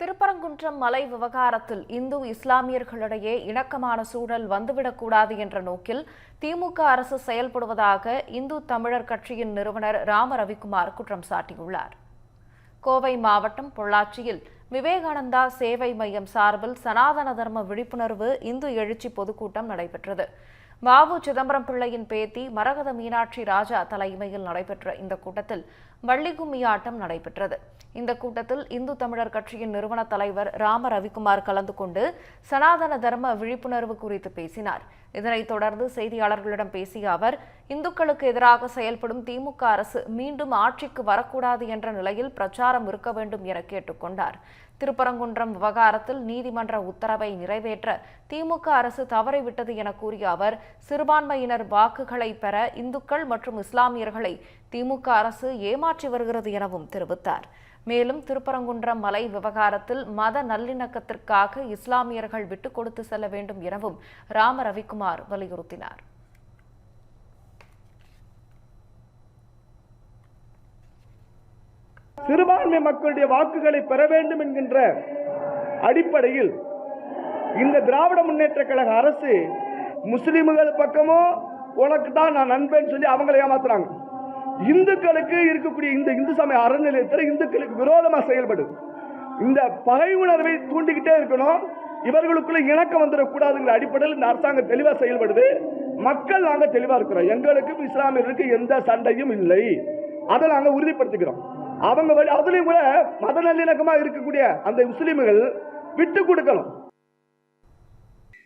திருப்பரங்குன்றம் மலை விவகாரத்தில் இந்து இஸ்லாமியர்களிடையே இணக்கமான சூழல் வந்துவிடக்கூடாது என்ற நோக்கில் திமுக அரசு செயல்படுவதாக இந்து தமிழர் கட்சியின் நிறுவனர் ராம ரவிக்குமார் குற்றம் சாட்டியுள்ளார். கோவை மாவட்டம் பொள்ளாச்சியில் விவேகானந்தா சேவை மையம் சார்பில் சனாதன தர்ம விழிப்புணர்வு இந்து எழுச்சி பொதுக்கூட்டம் நடைபெற்றது. வாவு சிதம்பரம் பிள்ளையின் பேத்தி மரகத மீனாட்சி ராஜா தலைமையில் நடைபெற்ற இந்த கூட்டத்தில் வள்ளிகும்மி ஆட்டம் நடைபெற்றது. இந்த கூட்டத்தில் இந்து தமிழர் கட்சியின் நிறுவன தலைவர் ராம ரவிக்குமார் கலந்து கொண்டு சனாதன தர்ம விழிப்புணர்வு குறித்து பேசினார். இதனைத் தொடர்ந்து செய்தியாளர்களிடம் பேசிய அவர் இந்துக்களுக்கு எதிராக செயல்படும் திமுக அரசு மீண்டும் ஆட்சிக்கு வரக்கூடாது என்ற நிலையில் பிரச்சாரம் இருக்க வேண்டும் என கேட்டுக்கொண்டார் திருப்பரங்குன்றம் விவகாரத்தில் நீதிமன்ற உத்தரவை நிறைவேற்ற திமுக அரசு தவறிவிட்டது என கூறிய அவர் சிறுபான்மையினர் வாக்குகளை பெற இந்துக்கள் மற்றும் இஸ்லாமியர்களை திமுக அரசு ஏமாற்றி வருகிறது எனவும் தெரிவித்தார். மேலும் திருப்பரங்குன்றம் மலை விவகாரத்தில் மத நல்லிணக்கத்திற்காக இஸ்லாமியர்கள் விட்டுக் கொடுத்து செல்ல வேண்டும் எனவும் ராம ரவிக்குமார் வலியுறுத்தினார். சிறுபான்மை மக்களுடைய வாக்குகளை பெற வேண்டும் என்கின்ற அடிப்படையில் இந்த திராவிட முன்னேற்ற கழக அரசு முஸ்லீம்கள் பக்கமோ உனக்கு தான் நான் நண்பேன் சொல்லி அவங்களை ஏமாத்துறாங்க. இந்துக்களுக்கு இருக்கக்கூடிய இந்த இந்து சமய அறநிலையத்தில் இந்துக்களுக்கு விரோதமாக செயல்படுது. இந்த பகை உணர்வை தூண்டிக்கிட்டே இருக்கணும். இவர்களுக்குள்ள இணக்கம் வந்துடக்கூடாதுங்கிற அடிப்படையில் இந்த அரசாங்கம் தெளிவாக செயல்படுது. மக்கள் நாங்கள் தெளிவாக இருக்கிறோம். எங்களுக்கும் இஸ்லாமியர்களுக்கு எந்த சண்டையும் இல்லை. அதை நாங்கள் உறுதிப்படுத்திக்கிறோம். அவங்க வழி அதுலேயும் கூட மத நல்லிணக்கமாக இருக்கக்கூடிய அந்த முஸ்லீம்கள் விட்டு கொடுக்கணும்.